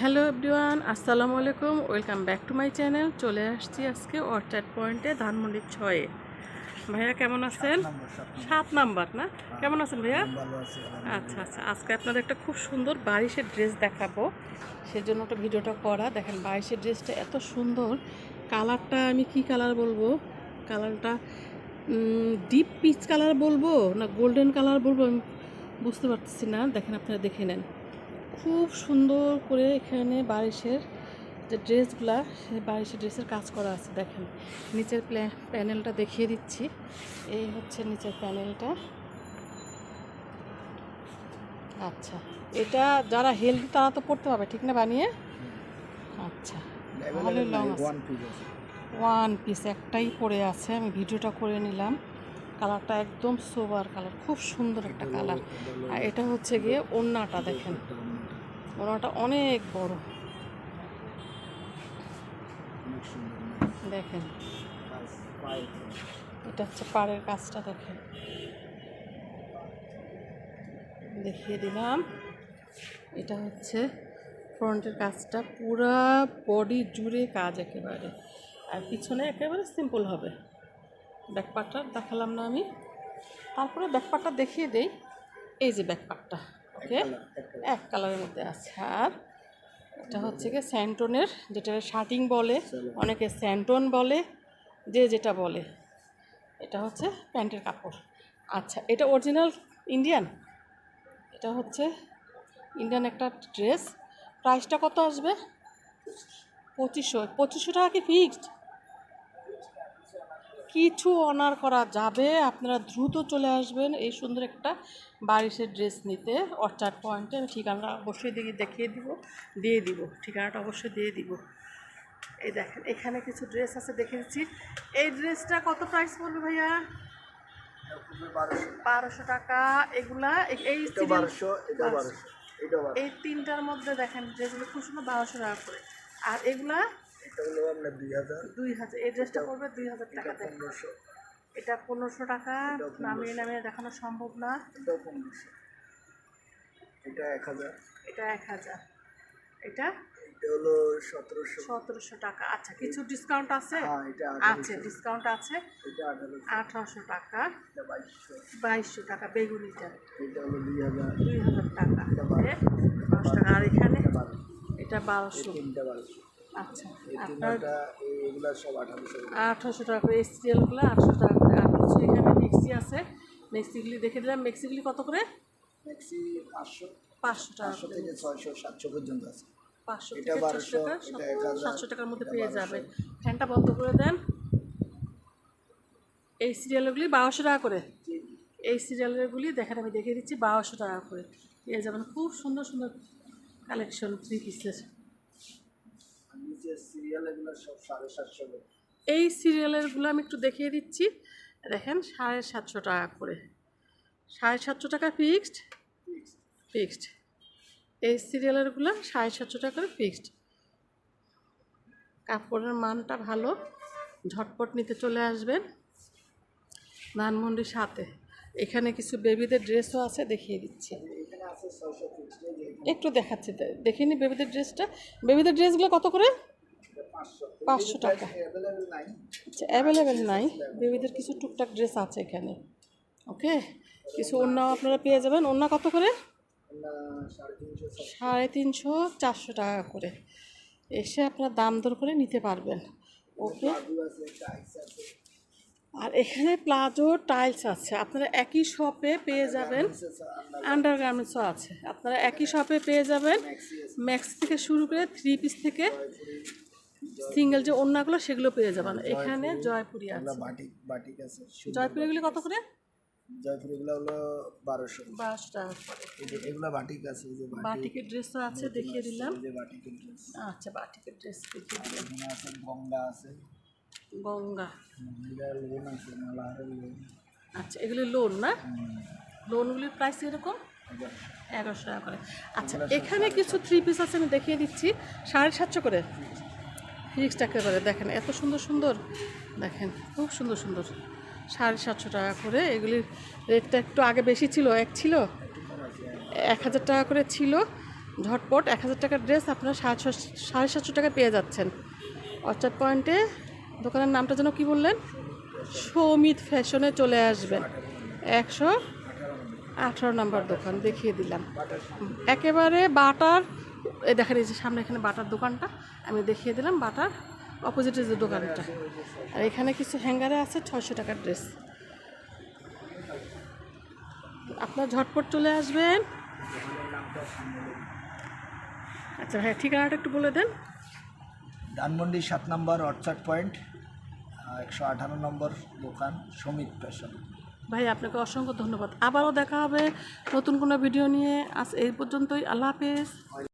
Hello everyone আসসালামু আলাইকুম। Welcome back to my channel. চলে আসছি আজকে অর্চার্ড পয়েন্টে ধানমন্ডির ছয়ে। ভাইয়া কেমন আছেন? সাত নাম্বার। না? কেমন আছেন ভাইয়া? আচ্ছা আচ্ছা। আজকে আপনাদের একটা খুব সুন্দর বারিশের ড্রেস দেখাবো। সেজন্য একটা ভিডিওটা করা। দেখেন বারিশের ড্রেসটা এত সুন্দর। কালারটা আমি কি কালার বলব? কালারটা ডিপ পিচ কালার বলব না গোল্ডেন কালার বলব আমি বুঝতে পারতেছি না। দেখেন আপনারা দেখে নেন। খুব সুন্দর করে এখানে বারিশের যে ড্রেসগুলা সেই বারিশের ড্রেসের কাজ করা আছে দেখেন। নিচের প্যানেলটা দেখিয়ে দিচ্ছি। এই হচ্ছে নিচের প্যানেলটা। আচ্ছা এটা যারা হেলদি তারা তো পড়তে পারবে ঠিক না বানিয়ে? আচ্ছা ভালো long one piece one piece একটাই পড়ে আছে আমি ভিডিওটা করে নিলাম। কালারটা একদম সোবার কালার খুব সুন্দর একটা কালার আর এটা হচ্ছে গিয়ে ওন্নাটা দেখেন। ওন্নাটা অনেক বড়। দেখেন। এটা হচ্ছে পাড়ের কাজটা দেখেন। দেখিয়ে দিলাম। এটা হচ্ছে ফ্রন্টের কাজটা পুরা বডি জুড়ে কাজ একেবারে। আর পিছনে একেবারে সিম্পল হবে। ব্যাকপার্টটা দেখালাম না আমি। তারপরে ব্যাকপার্টটা দেখিয়ে দেই। এই যে ব্যাকপার্টটা ওকে? এক কালারের মধ্যে আছে। আর এটা হচ্ছে কি স্যান্টনের যেটা শার্টিং বলে অনেকে স্যান্টন বলে যে যেটা বলে। এটা হচ্ছে প্যান্টের কাপড়। আচ্ছা এটা অরিজিনাল ইন্ডিয়ান এটা হচ্ছে ইন্ডিয়ান একটা ড্রেস প্রাইসটা কত আসবে? পঁচিশশো পঁচিশশো টাকা কি ফিক্সড কিছু অনার করা যাবে। আপনারা দ্রুত চলে আসবেন এই সুন্দর একটা বারিশের ড্রেস নিতে। অর্চার্ড পয়েন্টে আমি ঠিকানাটা অবশ্যই দেখি দেখিয়ে দিব দিয়ে দিব। ঠিকানাটা অবশ্যই দিয়ে দিব। এই দেখেন এখানে কিছু ড্রেস আছে দেখে দিচ্ছি এই ড্রেসটা কত প্রাইস পড়বে ভাইয়া? বারোশো টাকা। এগুলা এই- এই তিনটার মধ্যে দেখেন ড্রেসগুলো খুব সুন্দর বারোশো টাকা করে। আর এগুলা এটা হলো আপনার দুই হাজার। দুই হাজার এই ড্রেসটা পড়বে দুই হাজার টাকা পনেরোশো। এটা পনেরোশো টাকা নামিয়ে নামিয়ে দেখানো সম্ভব না। এটাও পনেরোশো। এটা এক হাজার। এটা এক হাজার। এটা এটা হলো সতেরোশো। সতেরোশো টাকা। আচ্ছা কিছু ডিসকাউন্ট আছে? হ্যাঁ এটা আছে ডিসকাউন্ট আছে। আঠারোশো। আঠারোশো টাকা। বাইশশো। টাকা বেগুনিটা। এটা হলো দুই হাজার। দুই হাজার টাকা। দশ টাকা। আর এখানে এটা বারোশো। এটা বারোশো। তিনটা বারোশো। আচ্ছা আঠারোশো টাকা করে। এই সিরিয়ালগুলো আটশো টাকা করে। আর কিছু এখানে মেক্সি আছে। মেক্সিগুলি দেখে দিলাম। মেক্সিগুলি কত করে? পাঁচশো। পাঁচশো টাকা করে। থেকে ছয়শো সাতশো পর্যন্ত আছে। পাঁচশো এটা থেকে চারশো 1200, টাকা সাতশো টাকার মধ্যে পেয়ে যাবে। ফ্যানটা বন্ধ করে দেন। এই সিরিয়ালগুলি বারোশো টাকা করে। এই সিরিয়ালগুলি দেখেন আমি দেখিয়ে দিচ্ছি বারোশো টাকা করে। পেয়ে যাবেন। খুব সুন্দর সুন্দর কালেকশন থ্রি পিসের আর নিচে সিরিয়াল এগুলো সব সাড়ে সাতশো এই সিরিয়ালেরগুলো আমি একটু দেখিয়ে দিচ্ছি। দেখেন সাড়ে সাতশো টাকা করে। সাড়ে সাতশো টাকা ফিক্সড ফিক্সড এই সিরিয়ালেরগুলো সাড়ে সাতশো টাকা করে ফিক্সড কাপড়ের মানটা ভালো। ঝটপট নিতে চলে আসবেন। ধানমন্ডির সাথে। এখানে কিছু বেবিদের ড্রেসও আছে দেখিয়ে দিচ্ছি। একটু দেখাচ্ছি দেখিনি বেবিদের ড্রেসটা বেবিদের ড্রেসগুলো কত করে? পাঁচশো টাকা। আচ্ছা অ্যাভেলেবেল নাই। বেবিদের কিছু টুকটাক ড্রেস আছে এখানে ওকে কিছু অন্যও আপনারা পেয়ে যাবেন। অন্য কত করে? সাড়ে তিনশো চারশো টাকা করে। এসে আপনারা দাম দর করে নিতে পারবেন ওকে আর এখানে প্লাজো টাইলস আছে। আপনারা একই শপে পেয়ে যাবেন। আন্ডার গার্মেন্টসও আছে। আপনারা একই শপে পেয়ে যাবেন। ম্যাক্স থেকে শুরু করে থ্রি পিস থেকে সিঙ্গেল যে অন্যগুলো সেগুলো পেয়ে যাবেন। এখানে জয়পুরি আছে। বাটিক বাটিক আছে জয়পুরিগুলি কত করে? জয়পুর এগুলো হলো বারোশো। বারোশো টাকা করে। এই যে এগুলো বাটিক আছে এই যে বাটিক বাটিকের ড্রেসও আছে দেখিয়ে দিলাম। যে বাটিকের ড্রেস আচ্ছা বাটিকের ড্রেস দেখিয়ে দিলাম। এখানে আছে গঙ্গা আছে। গঙ্গা। লোন আছে মালাহারের লোন আচ্ছা এগুলি লোন না? লোনগুলির প্রাইস এরকম এগারোশো। টাকা করে। আচ্ছা এখানে কিছু থ্রি পিস আছে আমি দেখিয়ে দিচ্ছি। সাড়ে সাতশো করে? ফিক্সড একেবারে দেখেন, এত সুন্দর সুন্দর। দেখেন, খুব সুন্দর সুন্দর। সাড়ে সাতশো টাকা করে এগুলির রেটটা একটু আগে বেশি ছিল, এক ছিল, এক হাজার টাকা করে ছিল। ঝটপট এক হাজার টাকার ড্রেস আপনারা সাতশো, সাড়ে সাতশো টাকা পেয়ে যাচ্ছেন। অর্চাড পয়েন্টে দোকানের নামটা যেন কি বললেন? সৌমিত ফ্যাশনে চলে আসবেন। একশো আঠারো নম্বর দোকান, দেখিয়ে দিলাম। একেবারে বাটার দেখেন এই যে সামনে এখানে বাটার দোকানটা আমি দেখিয়ে দিলাম বাটার অপোজিটে যে দোকানটা। আর এখানে কিছু হ্যাঙ্গারে আছে ছয়শো টাকার ড্রেস। আপনার ঝটপট চলে আসবেন। আচ্ছা ভাই ঠিকানাটা একটু বলে দেন। ধানমন্ডি সাত নম্বর অর্চার্ড পয়েন্ট একশো আঠারো নম্বর দোকান সমিত ফ্যাশন। ভাই আপনাকে অসংখ্য ধন্যবাদ। আবারও দেখা হবে নতুন কোনো ভিডিও নিয়ে। আজ এই পর্যন্তই। আল্লাহ হাফেজ।